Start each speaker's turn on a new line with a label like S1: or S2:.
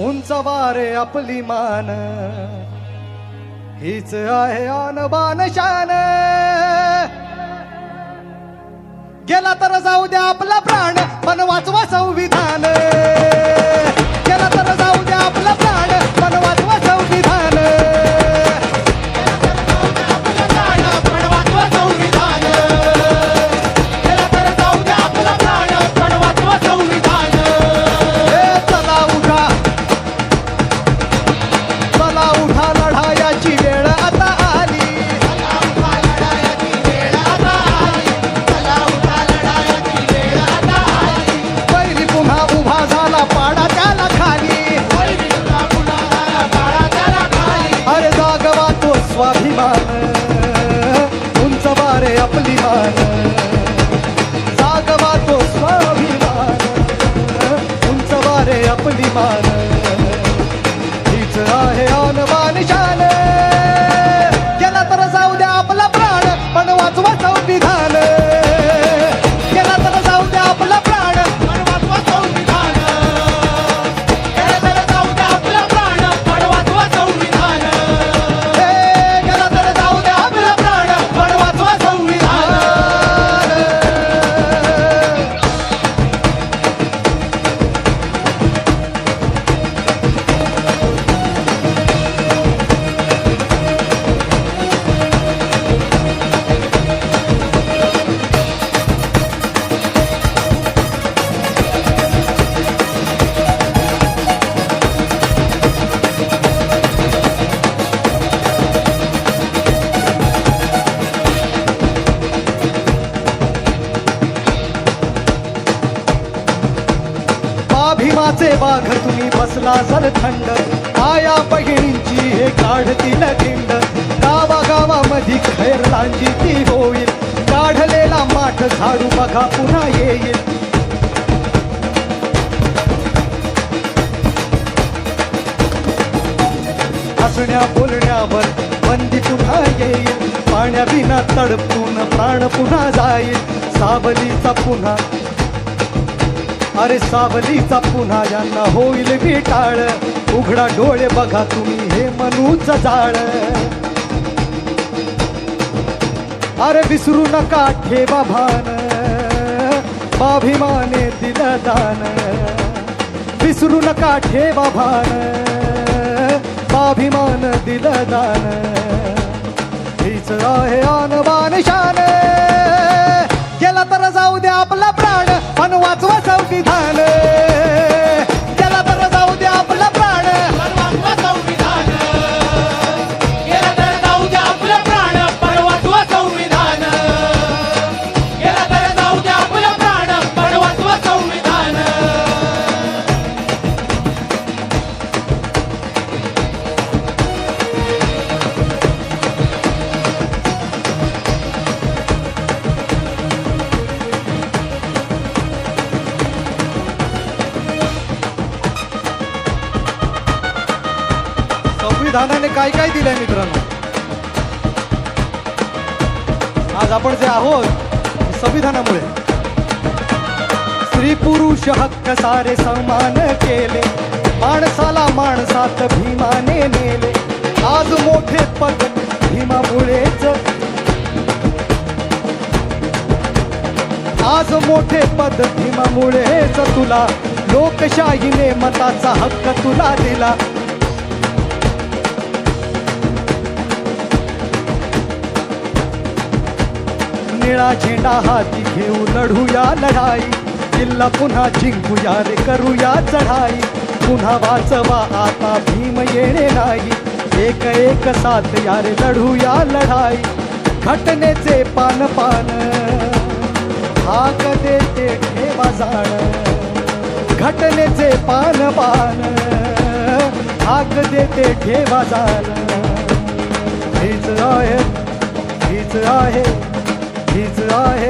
S1: उंच वारे आपली मान. हीच आहे आणबान शान. गेला तर जाऊ द्या आपला प्राण पण वाचवा संविधान. उंच आपली मान। जागवा तो स्वाभिमान उंच वारे आपली मान। भीमाचे वाघ तुम्ही बसला जर थंड. आया बहिणींची हे काढतील खिंड. गावा खैर खैरलांची ती होईल. काढलेला माठ झाडू बघा पुन्हा येईल. हसण्या बोलण्यावर बंदी पुन्हा येईल. पाण्याविना तडपून प्राण पुन्हा जाईल. सावलीचा पुन्हा अरे सावलीचा पुन्हा यांना होईल विटाळ उघडा डोळे बघा तुम्ही हे मनूच जाळ. अरे विसरू नका ठेवा भान. स्वाभिमाने दिलं दान. विसरू नका ठेवा भान. स्वाभिमान दिलं दान. हीच आहे आणबान शान. प्राण वाचवा संविधान. संविधानाने काय काय दिलंय मित्रांनो? आज आपण जे आहोत संविधानामुळे. स्त्री पुरुष हक्क सारे समान केले. माणसाला माणसात भीमाने नेले. आज मोठे पद भीमामुळेच. आज मोठे पद भीमामुळेच तुला. लोकशाहीने मताचा हक्क तुला दिला. निळा झेंडा हाती घेऊ लढूया लढाई. किल्ला पुन्हा जिंकूया रे करूया चढाई. पुन्हा वाचवा आता भीम येणे नाही. एक एक साथ यारे लढूया लढाई. घटनेचे पान पान हाक देते ठेवा जाण. घटनेचे पान पान हाक देते ठेवा जाण. हीच आहे हीच आहे. हीच आहे आणबान शान